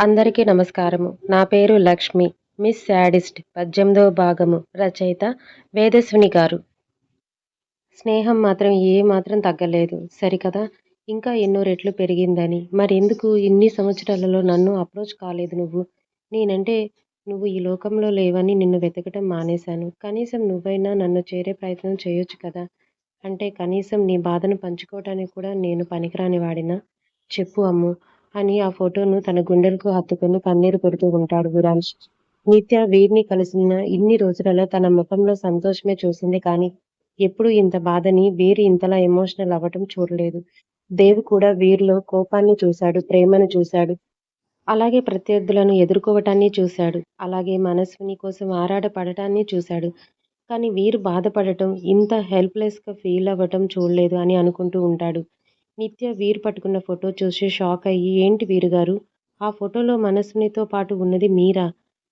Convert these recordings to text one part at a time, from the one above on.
అందరికీ నమస్కారము. నా పేరు లక్ష్మి. మిస్ శాడిస్ట్ పద్దెనిమిదవ భాగము రచయిత వేదస్విని గారు. స్నేహం మాత్రం ఏ మాత్రం తగ్గలేదు. సరికదా? ఇంకా ఎన్నో రెట్లు పెరిగిందని. మరెందుకు? ఇన్ని సంవత్సరాలలో నన్ను అప్రోచ్ కాలేదు నువ్వు. నేనంటే నువ్వు ఈ లోకంలో లేవని నిన్ను వెతకటం మానేశాను. కనీసం నువ్వైనా నన్ను చేరే ప్రయత్నం చేయొచ్చు కదా? అంటే కనీసం నీ బాధను పంచుకోవటానికి కూడా నేను పనికిరాని వాడినా? చెప్పు అమ్ము. అని ఆ ఫోటోను తన గుండెలకు హత్తుకుని కన్నీరు పెడుతూ ఉంటాడు విరాంష్ నిత్య వీరిని కలిసిన ఇన్ని రోజులలో తన ముఖంలో సంతోషమే చూసింది కానీ ఎప్పుడు ఇంత బాధని వీరు ఇంతలా ఎమోషనల్ అవ్వటం చూడలేదు. దేవ్ కూడా వీరిలో కోపాన్ని చూశాడు ప్రేమను చూశాడు. అలాగే ప్రత్యర్థులను ఎదుర్కోవటాన్ని చూశాడు. అలాగే మనస్విని కోసం ఆరాటపడటాన్ని చూశాడు. కానీ వీరు బాధపడటం ఇంత హెల్ప్లెస్గా ఫీల్ అవ్వటం చూడలేదు అని అనుకుంటూ ఉంటాడు. నిత్య వీరు పట్టుకున్న ఫోటో చూసి షాక్ అయ్యి ఏంటి వీరు గారు? ఆ ఫోటోలో మనసునితో పాటు ఉన్నది మీరా?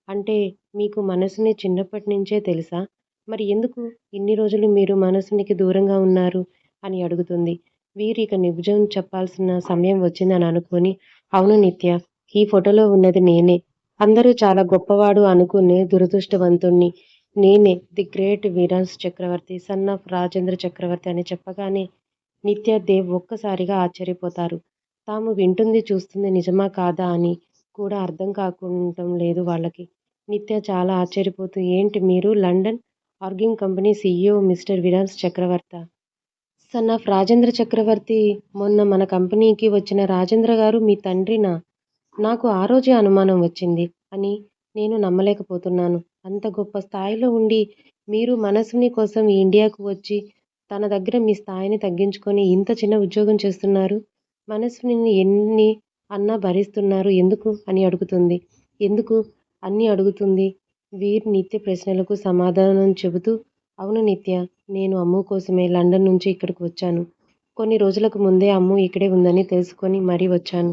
అంటే మీకు మనసుని చిన్నప్పటి నుంచే తెలుసా? మరి ఎందుకు ఇన్ని రోజులు మీరు మనసునికి దూరంగా ఉన్నారు? అని అడుగుతుంది. వీరు ఇక నిజం చెప్పాల్సిన సమయం వచ్చిందని అనుకొని అవును నిత్య ఈ ఫోటోలో ఉన్నది నేనే. అందరూ చాలా గొప్పవాడు అనుకునే దురదృష్టవంతుణ్ణి. నేనే the great Veerans Chakravarthi son of Rajendra Chakravarthi అని చెప్పగానే నిత్య దేవ్ ఒక్కసారిగా ఆశ్చర్యపోతారు. తాము వింటుంది చూస్తుంది నిజమా కాదా అని కూడా అర్థం కాకుండా లేదు వాళ్ళకి. నిత్య చాలా ఆశ్చర్యపోతూ ఏంటి మీరు London arguing company CEO mister Veerans Chakravarthi? Son of Rajendra Chakravarthi మొన్న మన కంపెనీకి వచ్చిన రాజేంద్ర గారు మీ తండ్రినా? నాకు ఆ రోజే అనుమానం వచ్చింది అని నేను నమ్మలేకపోతున్నాను. అంత గొప్ప స్థాయిలో ఉండి మీరు మనసుని కోసం ఈ ఇండియాకు వచ్చి తన దగ్గర మీ స్థాయిని తగ్గించుకొని ఇంత చిన్న ఉద్యోగం చేస్తున్నారు. మనసుని ఎన్ని అన్నా భరిస్తున్నారు ఎందుకు అని అడుగుతుంది. ఎందుకు అన్ని అడుగుతుంది. వీర్ నిత్య ప్రశ్నలకు సమాధానం చెబుతూ అవును నిత్య నేను అమ్ము కోసమే లండన్ నుంచి ఇక్కడికి వచ్చాను. కొన్ని రోజులకు ముందే అమ్ము ఇక్కడే ఉందని తెలుసుకొని మరీ వచ్చాను.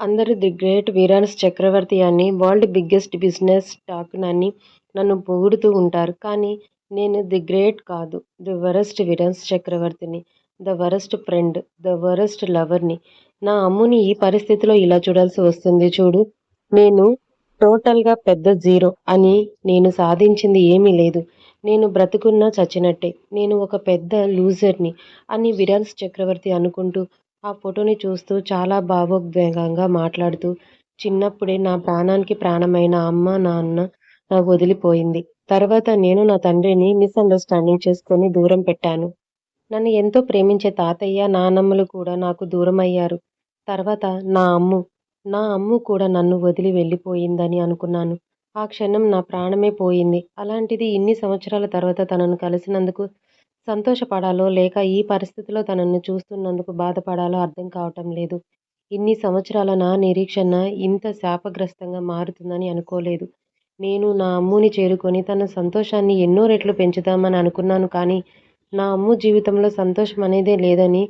అందరూ ది గ్రేట్ వీరాన్స్ చక్రవర్తి అని వరల్డ్ బిగ్గెస్ట్ బిజినెస్ టాక్ అని నన్ను పొగుడుతూ ఉంటారు. కానీ నేను ది గ్రేట్ కాదు ది వరస్ట్ విరన్స్ చక్రవర్తిని the worst friend the worst లవర్ని. నా అమ్ముని ఈ పరిస్థితిలో ఇలా చూడాల్సి వస్తుంది చూడు. నేను టోటల్గా పెద్ద జీరో అని నేను సాధించింది ఏమీ లేదు. నేను బ్రతుకున్నా చచ్చినట్టే. నేను ఒక పెద్ద లూజర్ని అని విరాన్స్ చక్రవర్తి అనుకుంటూ ఆ ఫోటోని చూస్తూ చాలా భావోద్వేగంగా మాట్లాడుతూ చిన్నప్పుడే నా ప్రాణానికి ప్రాణమైన అమ్మ నాన్న వదిలిపోయింది. తర్వాత నేను నా తండ్రిని మిస్అండర్స్టాండింగ్ చేసుకొని దూరం పెట్టాను. నన్ను ఎంతో ప్రేమించే తాతయ్య నానమ్మలు కూడా నాకు దూరమయ్యారు. తర్వాత నా అమ్ము నా అమ్ము కూడా నన్ను వదిలి వెళ్ళిపోయిందని అనుకున్నాను. ఆ క్షణం నా ప్రాణమే పోయింది. అలాంటిది ఇన్ని సంవత్సరాల తర్వాత తనను కలిసినందుకు సంతోషపడాలో లేక ఈ పరిస్థితిలో తనను చూస్తున్నందుకు బాధపడాలో అర్థం కావటం లేదు. ఇన్ని సంవత్సరాల నా నిరీక్షణ ఇంత శాపగ్రస్తంగా మారుతుందని అనుకోలేదు. నేను నా అమ్ముని చేరుకొని తన సంతోషాన్ని ఎన్నో రెట్లు పెంచుదామని అనుకున్నాను కానీ నా అమ్ము జీవితంలో సంతోషం అనేదే లేదని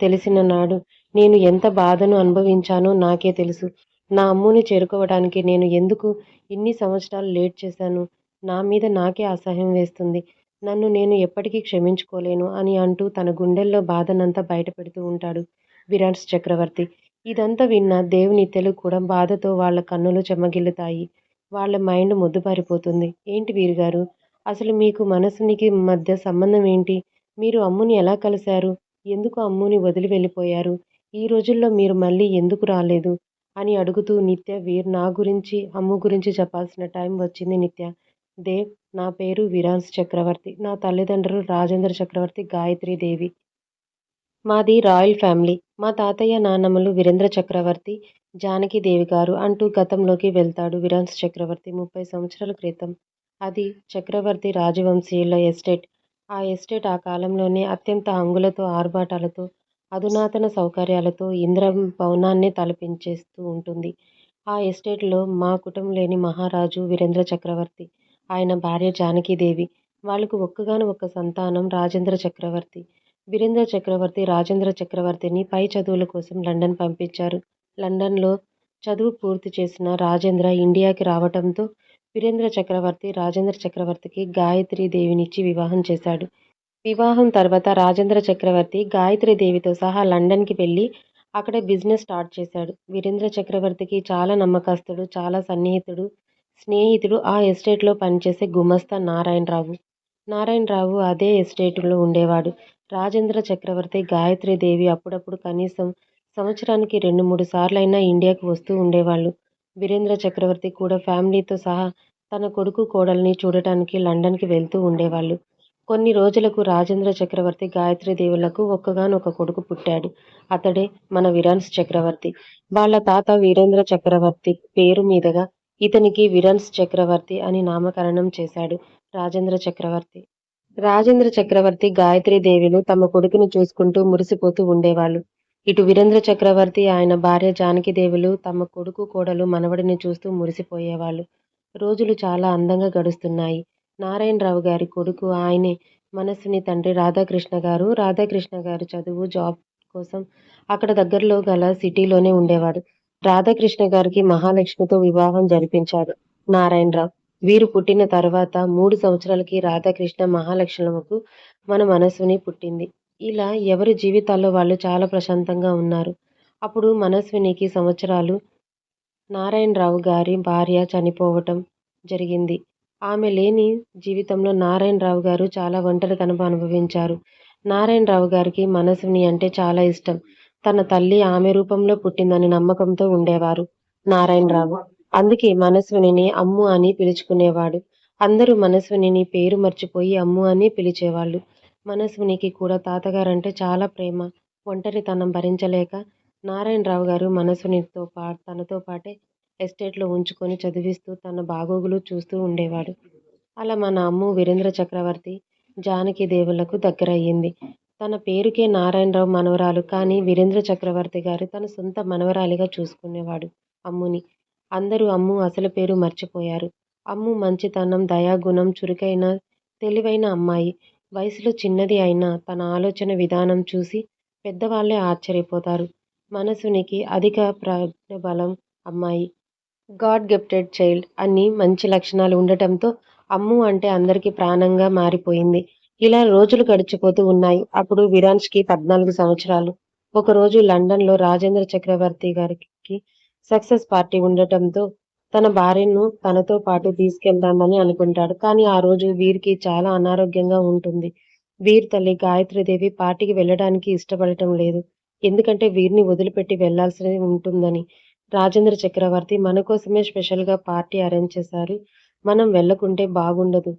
తెలిసిన నాడు నేను ఎంత బాధను అనుభవించానో నాకే తెలుసు. నా అమ్ముని చేరుకోవడానికి నేను ఎందుకు ఇన్ని సంవత్సరాలు లేట్ చేశాను? నా మీద నాకే అసహ్యం వేస్తుంది. నన్ను నేను ఎప్పటికీ క్షమించుకోలేను అని అంటూ తన గుండెల్లో బాధనంతా బయటపెడుతూ ఉంటాడు విరాట్స్ చక్రవర్తి. ఇదంతా విన్న దేవుని తెలుగు కూడా బాధతో వాళ్ళ కన్నులు చెమ్మగిల్లుతాయి వాళ్ళ మైండ్ ముద్దుబారిపోతుంది ఏంటి వీరుగారు? అసలు మీకు మనసునికి మధ్య సంబంధం ఏంటి? మీరు అమ్ముని ఎలా కలిశారు? ఎందుకు అమ్ముని వదిలి వెళ్ళిపోయారు? ఈ రోజుల్లో మీరు మళ్ళీ ఎందుకు రాలేదు? అని అడుగుతూ నిత్య వీర్ నా గురించి అమ్ము గురించి చెప్పాల్సిన టైం వచ్చింది నిత్య. దేవ్ నా పేరు విరాన్స్ చక్రవర్తి. నా తల్లిదండ్రులు రాజేంద్ర చక్రవర్తి గాయత్రి దేవి. మాది రాయల్ ఫ్యామిలీ. మా తాతయ్య నాన్నమ్మలు వీరేంద్ర చక్రవర్తి. జానకీదేవి గారు అంటూ గతంలోకి వెళ్తాడు విరాన్స్ చక్రవర్తి ముప్పై సంవత్సరాల క్రితం. అది చక్రవర్తి రాజవంశీయుల ఎస్టేట్. ఆ ఎస్టేట్ ఆ కాలంలోనే అత్యంత హంగులతో ఆర్భాటాలతో అధునాతన సౌకర్యాలతో ఇంద్ర భవనాన్ని తలపించేస్తూ ఉంటుంది. ఆ ఎస్టేట్లో మా కుటుంబం లేని మహారాజు వీరేంద్ర చక్రవర్తి ఆయన భార్య జానకీదేవి వాళ్ళకు ఒక్కగాను ఒక్క సంతానం రాజేంద్ర చక్రవర్తి. వీరేంద్ర చక్రవర్తి రాజేంద్ర చక్రవర్తిని పై చదువుల కోసం లండన్ పంపించారు. లండన్లో చదువు పూర్తి చేసిన రాజేంద్ర ఇండియాకి రావటంతో వీరేంద్ర చక్రవర్తి రాజేంద్ర చక్రవర్తికి గాయత్రి దేవినిచ్చి వివాహం చేశాడు వివాహం తర్వాత రాజేంద్ర చక్రవర్తి గాయత్రి దేవితో సహా లండన్కి వెళ్ళి అక్కడ బిజినెస్ స్టార్ట్ చేశాడు. వీరేంద్ర చక్రవర్తికి చాలా నమ్మకస్తుడు, చాలా సన్నిహితుడు, స్నేహితుడు ఆ ఎస్టేట్లో పనిచేసే గుమస్తా నారాయణరావు. నారాయణరావు అదే ఎస్టేట్లో ఉండేవాడు. రాజేంద్ర చక్రవర్తి, గాయత్రీదేవి అప్పుడప్పుడు కనీసం సంవత్సరానికి రెండు మూడు సార్లయినా ఇండియాకు వస్తూ ఉండేవాళ్ళు. వీరేంద్ర చక్రవర్తి కూడా ఫ్యామిలీతో సహా తన కొడుకు, కోడల్ని చూడటానికి లండన్కి వెళ్తూ ఉండేవాళ్ళు. కొన్ని రోజులకు రాజేంద్ర చక్రవర్తి, గాయత్రీదేవులకు ఒక్కగానొక కొడుకు పుట్టాడు. అతడే మన విరాన్స్ చక్రవర్తి. వాళ్ళ తాత వీరేంద్ర చక్రవర్తి పేరు మీదుగా ఇతనికి విరాన్స్ చక్రవర్తి అని నామకరణం చేశాడు రాజేంద్ర చక్రవర్తి. రాజేంద్ర చక్రవర్తి, గాయత్రీదేవిలు తమ కొడుకుని చూసుకుంటూ మురిసిపోతూ ఉండేవాళ్ళు. ఇటు వీరేంద్ర చక్రవర్తి, ఆయన భార్య జానకిదేవులు తమ కొడుకు, కోడలు, మనవడిని చూస్తూ మురిసిపోయేవాళ్ళు. రోజులు చాలా అందంగా గడుస్తున్నాయి. నారాయణరావు గారి కొడుకు, ఆయనే మనస్సుని తండ్రి రాధాకృష్ణ గారు రాధాకృష్ణ గారు చదువు, జాబ్ కోసం అక్కడ దగ్గరలో గల సిటీలోనే ఉండేవాడు. రాధాకృష్ణ గారికి మహాలక్ష్మితో వివాహం జరిపించాడు నారాయణరావు. వీరు పుట్టిన తర్వాత మూడు సంవత్సరాలకి రాధాకృష్ణ, మహాలక్ష్మలకు మన మనస్సుని పుట్టింది. ఇలా ఎవరి జీవితాల్లో వాళ్ళు చాలా ప్రశాంతంగా ఉన్నారు. అప్పుడు మనస్వినికి సంవత్సరాలు నారాయణరావు గారి భార్య చనిపోవటం జరిగింది. ఆమె లేని జీవితంలో నారాయణరావు గారు చాలా ఒంటరితనం అనుభవించారు. నారాయణరావు గారికి మనస్విని అంటే చాలా ఇష్టం. తన తల్లి ఆమె రూపంలో పుట్టిందని నమ్మకంతో ఉండేవారు నారాయణరావు. అందుకే మనస్వినిని అమ్ము అని పిలుచుకునేవాడు. అందరూ మనస్విని పేరు మర్చిపోయి అమ్ము అని పిలిచేవాళ్ళు. మనస్వినికి కూడా తాతగారంటే చాలా ప్రేమ. ఒంటరితనం భరించలేక నారాయణరావు గారు మనస్వినితో పా తనతో పాటే ఎస్టేట్లో ఉంచుకొని చదివిస్తూ తన బాగోగులు చూస్తూ ఉండేవాడు. అలా మన అమ్ము వీరేంద్ర చక్రవర్తి, జానకి దేవులకు దగ్గరయ్యింది. తన పేరుకే నారాయణరావు మనవరాలు కానీ వీరేంద్ర చక్రవర్తి గారు తన సొంత మనవరాలిగా చూసుకునేవాడు అమ్ముని. అందరూ అమ్ము అసలు పేరు మర్చిపోయారు. అమ్ము మంచితనం, దయాగుణం, చురుకైన, తెలివైన అమ్మాయి. వయసులో చిన్నది అయినా తన ఆలోచన విధానం చూసి పెద్దవాళ్ళే ఆశ్చర్యపోతారు. మనసునికి అధిక ప్రజ్ఞాబలం అమ్మాయి. God gifted child. అన్ని మంచి లక్షణాలు ఉండటంతో అమ్ము అంటే అందరికీ ప్రాణంగా మారిపోయింది. ఇలా రోజులు గడిచిపోతూ ఉన్నాయి. అప్పుడు విరాన్స్కి పద్నాలుగు సంవత్సరాలు. ఒకరోజు లండన్లో రాజేంద్ర చక్రవర్తి గారికి సక్సెస్ పార్టీ ఉండటంతో తన భార్యను తనతో పాటు తీసుకెళ్దామని అనుకుంటాడు. కానీ ఆ రోజు వీరికి చాలా అనారోగ్యంగా ఉంటుంది. వీర్ తల్లి గాయత్రీదేవి పార్టీకి వెళ్ళడానికి ఇష్టపడటం లేదు. ఎందుకంటే వీరిని వదిలిపెట్టి వెళ్ళాల్సి ఉంటుందని. రాజేంద్ర చక్రవర్తి మన కోసమే స్పెషల్గా పార్టీ అరేంజ్ చేశారు. మనం వెళ్ళకుంటే బాగుండదు.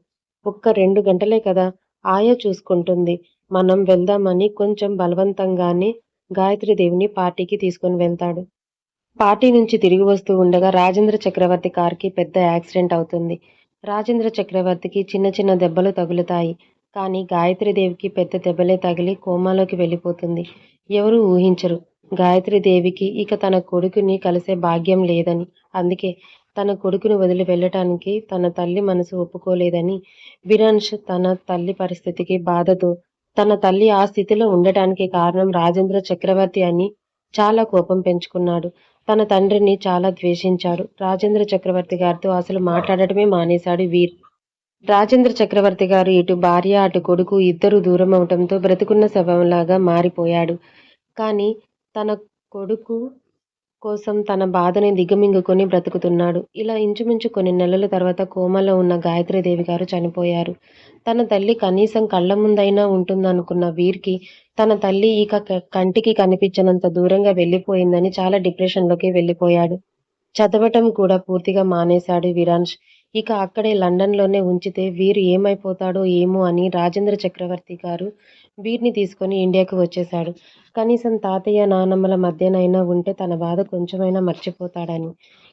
ఒక్క రెండు గంటలే కదా ఆయా చూసుకుంటుంది. మనం వెళ్దామని కొంచెం బలవంతంగానే గాయత్రీదేవిని పార్టీకి తీసుకొని వెళ్తాడు. పార్టీ నుంచి తిరిగి వస్తూ ఉండగా రాజేంద్ర చక్రవర్తి కార్కి పెద్ద యాక్సిడెంట్ అవుతుంది. రాజేంద్ర చక్రవర్తికి చిన్న చిన్న దెబ్బలు తగులుతాయి. కానీ గాయత్రీదేవికి పెద్ద దెబ్బలే తగిలి కోమాలోకి వెళ్ళిపోతుంది. ఎవరూ ఊహించరు గాయత్రీదేవికి ఇక తన కొడుకుని కలిసే భాగ్యం లేదని. అందుకే తన కొడుకుని వదిలి వెళ్ళటానికి తన తల్లి మనసు ఒప్పుకోలేదని విరాన్ష్ తన తల్లి పరిస్థితికి బాధతో తన తల్లి ఆ స్థితిలో ఉండటానికి కారణం రాజేంద్ర చక్రవర్తి అని చాలా కోపం పెంచుకున్నాడు. తన తండ్రిని చాలా ద్వేషించాడు. రాజేంద్ర చక్రవర్తి గారితో అసలు మాట్లాడటమే మానేశాడు వీర్. రాజేంద్ర చక్రవర్తి గారు ఇటు భార్య, అటు కొడుకు ఇద్దరు దూరం అవటంతో బ్రతుకున్న శవంలాగా మారిపోయాడు. కానీ తన కొడుకు కోసం తన బాధని దిగమింగుకొని బ్రతుకుతున్నాడు. ఇలా ఇంచుమించు కొన్ని నెలల తర్వాత కోమాలో ఉన్న గాయత్రీదేవి గారు చనిపోయారు. తన తల్లి కనీసం కళ్ళ ముందైనా ఉంటుందనుకున్న వీర్కి తన తల్లి ఇక కంటికి కనిపించనంత దూరంగా వెళ్ళిపోయిందని చాలా డిప్రెషన్లోకి వెళ్ళిపోయాడు. చదవటం కూడా పూర్తిగా మానేశాడు విరాన్ష్ ఇక అక్కడే లండన్లోనే ఉంచితే వీరు ఏమైపోతాడో ఏమో అని రాజేంద్ర చక్రవర్తి గారు వీర్ని తీసుకొని ఇండియాకు వచ్చేశాడు. కనీసం తాతయ్య, నానమ్మల మధ్యనైనా ఉంటే తన బాధ కొంచెమైనా మర్చిపోతాడని.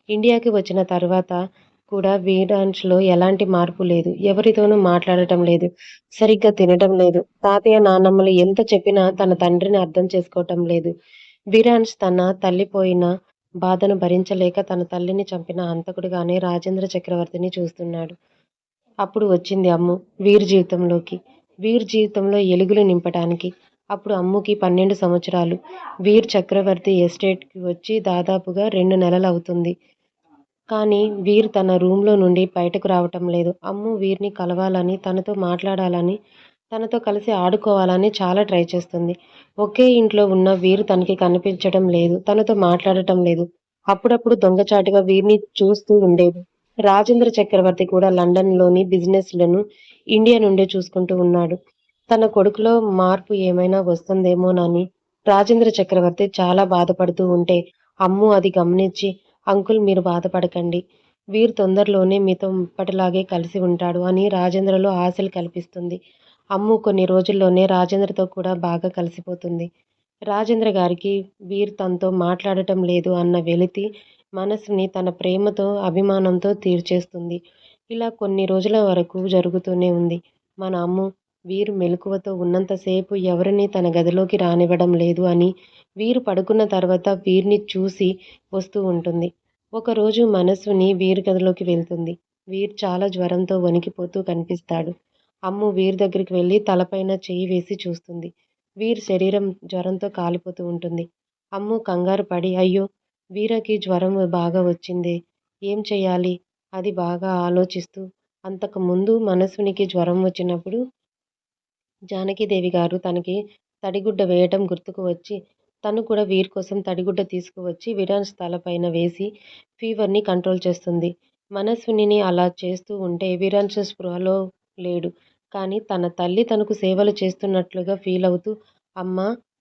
ఇండియాకి వచ్చిన తర్వాత కూడా వీరాన్స్లో ఎలాంటి మార్పు లేదు. ఎవరితోనూ మాట్లాడటం లేదు. సరిగ్గా తినటం లేదు. తాతయ్య, నానమ్మలు ఎంత చెప్పినా తన తండ్రిని అర్థం చేసుకోవటం లేదు. విరాన్స్ తన తల్లి పోయిన బాధను భరించలేక తన తల్లిని చంపిన హంతకుడిగానే రాజేంద్ర చక్రవర్తిని చూస్తున్నాడు. అప్పుడు వచ్చింది అమ్ము వీరి జీవితంలోకి. వీర్ జీవితంలో ఎలుగులు నింపటానికి. అప్పుడు అమ్ముకి పన్నెండు సంవత్సరాలు. వీర్ చక్రవర్తి ఎస్టేట్కి వచ్చి దాదాపుగా రెండు నెలలు అవుతుంది కానీ వీర్ తన రూమ్లో నుండి బయటకు రావటం లేదు. అమ్ము వీర్ని కలవాలని, తనతో మాట్లాడాలని తనతో కలిసి ఆడుకోవాలని చాలా ట్రై చేస్తుంది ఒకే ఇంట్లో ఉన్న వీరు తనకి కనిపించడం లేదు తనతో మాట్లాడటం లేదు అప్పుడప్పుడు దొంగచాటుగా వీరిని చూస్తూ ఉండేది రాజేంద్ర చక్రవర్తి కూడా లండన్లోని బిజినెస్లను ఇండియా నుండే చూసుకుంటూ ఉన్నాడు. తన కొడుకులో మార్పు ఏమైనా వస్తుందేమోనని రాజేంద్ర చక్రవర్తి చాలా బాధపడుతూ ఉంటే అమ్ము అది గమనించి అంకుల్ మీరు బాధపడకండి. వీరు తొందరలోనే మీతో ఇప్పటిలాగే కలిసి ఉంటాడు అని రాజేంద్రలో ఆశలు కల్పిస్తుంది. అమ్ము కొన్ని రోజుల్లోనే రాజేంద్రతో కూడా బాగా కలిసిపోతుంది. రాజేంద్ర గారికి వీర్ తనతో మాట్లాడటం లేదు అన్న వెలితి మనసుని తన ప్రేమతో అభిమానంతో తీర్చేస్తుంది. ఇలా కొన్ని రోజుల వరకు జరుగుతూనే ఉంది. మన అమ్ము వీరు మెలకువతో ఉన్నంతసేపు ఎవరిని తన గదిలోకి రానివ్వడం లేదు అని వీరు పడుకున్న తర్వాత వీరిని చూసి వస్తూ ఉంటుంది. ఒకరోజు మనస్సుని వీరి గదిలోకి వెళ్తుంది. వీర్ చాలా జ్వరంతో వణికిపోతూ కనిపిస్తాడు. అమ్ము వీరి దగ్గరికి వెళ్ళి తలపైన చెయ్యి వేసి చూస్తుంది. వీర్ శరీరం జ్వరంతో కాలిపోతూ ఉంటుంది. అమ్ము కంగారు పడి అయ్యో వీరకి జ్వరం బాగా వచ్చింది. ఏం చేయాలి అది బాగా ఆలోచిస్తూ అంతకుముందు మనసునికి జ్వరం వచ్చినప్పుడు జానకీదేవి గారు తనకి తడిగుడ్డ వేయటం గుర్తుకు వచ్చి తను కూడా వీర్ కోసం తడిగుడ్డ తీసుకువచ్చి విరాన్స్ తలపైన వేసి ఫీవర్ని కంట్రోల్ చేస్తుంది. మనస్విని అలా చేస్తూ ఉంటే విరాన్స్ స్పృహలో లేడు. కానీ తన తల్లి తనకు సేవలు చేస్తున్నట్లుగా ఫీల్ అవుతూ అమ్మ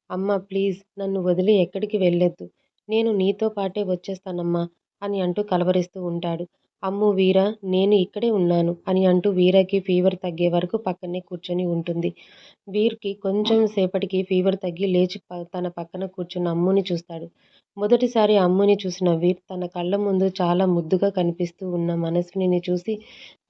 అమ్మ ప్లీజ్ నన్ను వదిలి ఎక్కడికి వెళ్ళొద్దు. నేను నీతో పాటే వచ్చేస్తానమ్మా అని అంటూ కలవరిస్తూ ఉంటాడు. అమ్ము వీర నేను ఇక్కడే ఉన్నాను అని అంటూ వీరకి ఫీవర్ తగ్గే వరకు పక్కనే కూర్చొని ఉంటుంది. వీర్కి కొంచెం సేపటికి ఫీవర్ తగ్గి లేచి తన పక్కన కూర్చున్న అమ్ముని చూస్తాడు. మొదటిసారి అమ్ముని చూసిన వీర్ తన కళ్ళ ముందు చాలా ముద్దుగా కనిపిస్తూ ఉన్న మనస్విని చూసి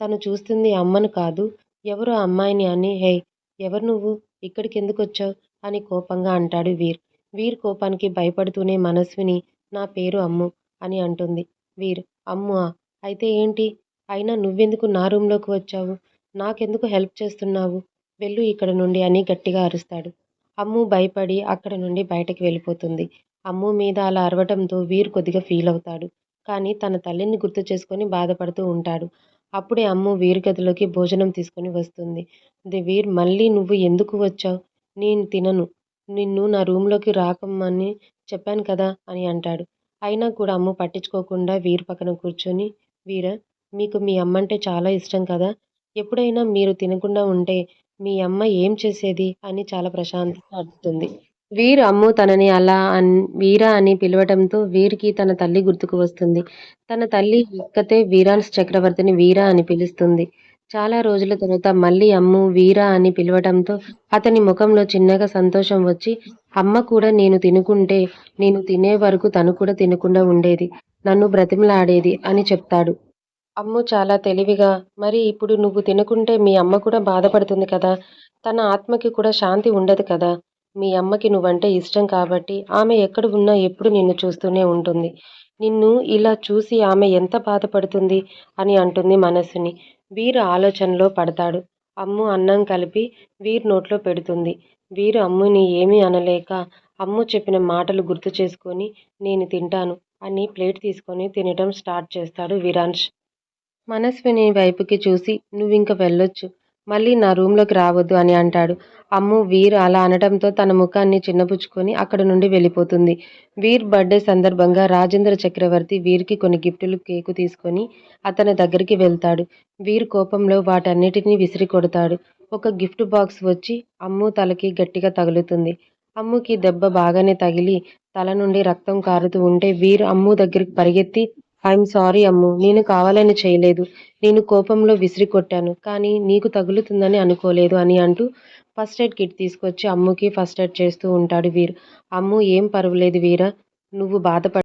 తను చూస్తుంది అమ్మను కాదు ఎవరు అమ్మాయిని అని హే ఎవరు నువ్వు ఇక్కడికి ఎందుకు వచ్చావు? అని కోపంగా అంటాడు వీర్. వీర్ కోపానికి భయపడుతూనే మనస్విని నా పేరు అమ్ము అని అంటుంది. వీర్ అమ్మువా అయితే ఏంటి? అయినా నువ్వెందుకు నా రూంలోకి వచ్చావు? నాకెందుకు హెల్ప్ చేస్తున్నావు? వెళ్ళు ఇక్కడ నుండి అని గట్టిగా అరుస్తాడు. అమ్ము భయపడి అక్కడ నుండి బయటకు వెళ్ళిపోతుంది. అమ్ము మీద అలా అరవటంతో వీర్ కొద్దిగా ఫీల్ అవుతాడు. కానీ తన తల్లిని గుర్తు చేసుకొని బాధపడుతూ ఉంటాడు. అప్పుడే అమ్ము వీర్ గదిలోకి భోజనం తీసుకొని వస్తుంది. ది వీర్ మళ్ళీ నువ్వు ఎందుకు వచ్చావు? నేను తినను. నిన్ను నా రూమ్లోకి రాకమ్మని చెప్పాను కదా అని అంటాడు. అయినా కూడా అమ్ము పట్టించుకోకుండా వీరు పక్కన కూర్చొని వీర మీకు మీ అమ్మంటే చాలా ఇష్టం కదా. ఎప్పుడైనా మీరు తినకుండా ఉంటే మీ అమ్మ ఏం చేసేది అని చాలా ప్రశాంతంగా అడుగుతుంది వీర్ అమ్ము తనని అలా అన్ వీర అని పిలవటంతో వీరికి తన తల్లి గుర్తుకు వస్తుంది. తన తల్లి ఒక్కతే వీరాన్స్ చక్రవర్తిని వీర అని పిలుస్తుంది. చాలా రోజుల తర్వాత మళ్ళీ అమ్ము వీరా అని పిలవటంతో అతని ముఖంలో చిన్నగా సంతోషం వచ్చి అమ్మ కూడా నేను తినుకుంటే నేను తినే వరకు తను కూడా తినకుండా ఉండేది నన్ను బ్రతిమలాడేది అని చెప్తాడు. అమ్ము చాలా తెలివిగా మరి ఇప్పుడు నువ్వు తినకుంటే మీ అమ్మ కూడా బాధపడుతుంది కదా తన ఆత్మకి కూడా శాంతి ఉండదు కదా మీ అమ్మకి నువ్వంటే ఇష్టం కాబట్టి ఆమె ఎక్కడ ఉన్నా ఎప్పుడు నిన్ను చూస్తూనే ఉంటుంది. నిన్ను ఇలా చూసి ఆమె ఎంత బాధపడుతుంది అని అంటుంది మనసుని. వీరు ఆలోచనలో పడతాడు. అమ్ము అన్నం కలిపి వీరు నోట్లో పెడుతుంది. వీరు అమ్ముని ఏమీ అనలేక అమ్ము చెప్పిన మాటలు గుర్తు చేసుకొని నేను తింటాను అని ప్లేట్ తీసుకొని తినటం స్టార్ట్ చేస్తాడు విరాన్ష్ మనస్విని వైపుకి చూసి నువ్వింక వెళ్ళొచ్చు. మళ్ళీ నా రూమ్లోకి రావద్దు అని అంటాడు. అమ్ము వీర్ అలా అనటంతో తన ముఖాన్ని చిన్నపుచ్చుకొని అక్కడ నుండి వెళ్ళిపోతుంది. వీర్ బర్త్డే సందర్భంగా రాజేంద్ర చక్రవర్తి వీర్కి కొన్ని గిఫ్టులు కేకు తీసుకొని అతని దగ్గరికి వెళ్తాడు. వీర్ కోపంలో వాటన్నిటినీ విసిరి కొడతాడు. ఒక గిఫ్ట్ బాక్స్ వచ్చి అమ్ము తలకి గట్టిగా తగులుతుంది. అమ్ముకి దెబ్బ బాగానే తగిలి తల నుండి రక్తం కారుతూ ఉంటే వీర్ అమ్ము దగ్గరికి పరిగెత్తి ఐఎమ్ సారీ అమ్ము. నేను కావాలని చేయలేదు. నేను కోపంలో విసిరి కొట్టాను. కానీ నీకు తగులుతుందని అనుకోలేదు అని అంటూ ఫస్ట్ ఎయిడ్ కిట్ తీసుకొచ్చి అమ్ముకి ఫస్ట్ ఎయిడ్ చేస్తూ ఉంటాడు వీర్. అమ్ము ఏం పర్వాలేదు వీరా. నువ్వు బాధపడ